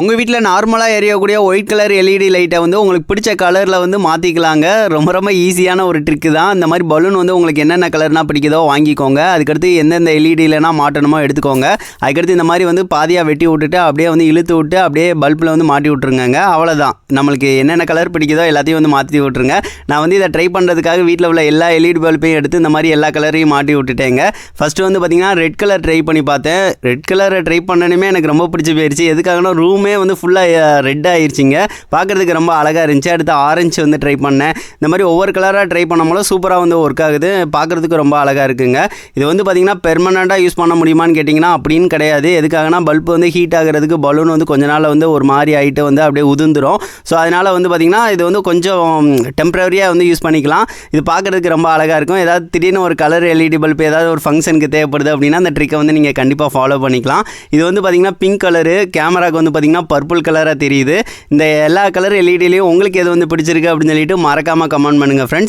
உங்கள் வீட்டில் நார்மலாக எரியக்கூடிய ஒயிட் கலர் எல்இடி லைட்டை வந்து உங்களுக்கு பிடிச்ச கலரில் வந்து மாற்றிக்கலாங்க ரொம்ப ரொம்ப ஈஸியான ஒரு ட்ரிக்கு தான். இந்த மாதிரி பலூன் வந்து உங்களுக்கு என்னென்ன கலர்னா பிடிக்குதோ வாங்கிக்கோங்க. அதுக்கடுத்து எந்தெந்த எல்இடியிலனா மாட்டணுமோ எடுத்துக்கோங்க. அதுக்கடுத்து இந்த மாதிரி வந்து பாதியாக வெட்டி விட்டுட்டு அப்படியே வந்து இழுத்து விட்டு அப்படியே பல்பில் வந்து மாட்டி விட்ருங்க அவ்வளோதான் நம்மளுக்கு என்னென்ன கலர் பிடிக்குதோ எல்லாத்தையும் வந்து மாற்றி விட்ருங்க நான் வந்து இதை ட்ரை பண்ணுறதுக்காக வீட்டில் உள்ள எல்லா எல்இடி பல்பையும் எடுத்து இந்த மாதிரி எல்லா கலரையும் மாட்டி விட்டுட்டேங்க. ஃபஸ்ட்டு வந்து பார்த்திங்கன்னா ரெட் கலர் ட்ரை பண்ணி பார்த்தேன். ரெட் கலரை ட்ரை பண்ணணுமே எனக்கு ரொம்ப பிடிச்சி போயிடுச்சு எதுக்காகனா ரூம் வந்து ஃபுல்லாக ரெட் ஆகிருச்சிங்க பார்க்குறதுக்கு ரொம்ப அழகாக இருந்துச்சு. அடுத்து ஆரஞ்சு வந்து ட்ரை பண்ணேன். இந்த மாதிரி ஒவ்வொரு கலராக ட்ரை பண்ணும்போது சூப்பராக வந்து ஒர்க் ஆகுது. பார்க்குறதுக்கு ரொம்ப அழகாக இருக்குங்க. இது வந்து பார்த்திங்கன்னா பெர்மனண்ட்டாக யூஸ் பண்ண முடியுமான்னு கேட்டிங்கன்னா அப்படின்னு கிடையாது. எதுக்காகனா பல்ப் வந்து ஹீட் ஆகிறதுக்கு பலூன் வந்து கொஞ்ச நாள் வந்து ஒரு மாதிரி ஆகிட்டு வந்து அப்படியே உதிர்ந்துரும். ஸோ அதனால் வந்து பார்த்திங்கன்னா இது வந்து கொஞ்சம் டெம்பரரியாக வந்து யூஸ் பண்ணிக்கலாம். இது பார்க்குறதுக்கு ரொம்ப அழகாக இருக்கும். ஏதாவது திடீர்னு ஒரு கலர் எல்இடி பல்ப் ஏதாவது ஒரு ஃபங்க்ஷனுக்கு தேவைப்படுது அப்படின்னா அந்த ட்ரிக்கை வந்து நீங்கள் கண்டிப்பாக ஃபாலோ பண்ணிக்கலாம். இது வந்து பார்த்திங்கன்னா பிங்க் கலரு கேமராக்கு வந்து பார்த்தீங்கன்னா பர்பிள் கலராக தெரியுது. இந்த எல்லா கலர் எல்இடிலையும் உங்களுக்கு எது வந்து பிடிச்சிருக்கு அப்படின்னு சொல்லிட்டு மறக்காமல் கமெண்ட் பண்ணுங்கள் ஃப்ரெண்ட்ஸ்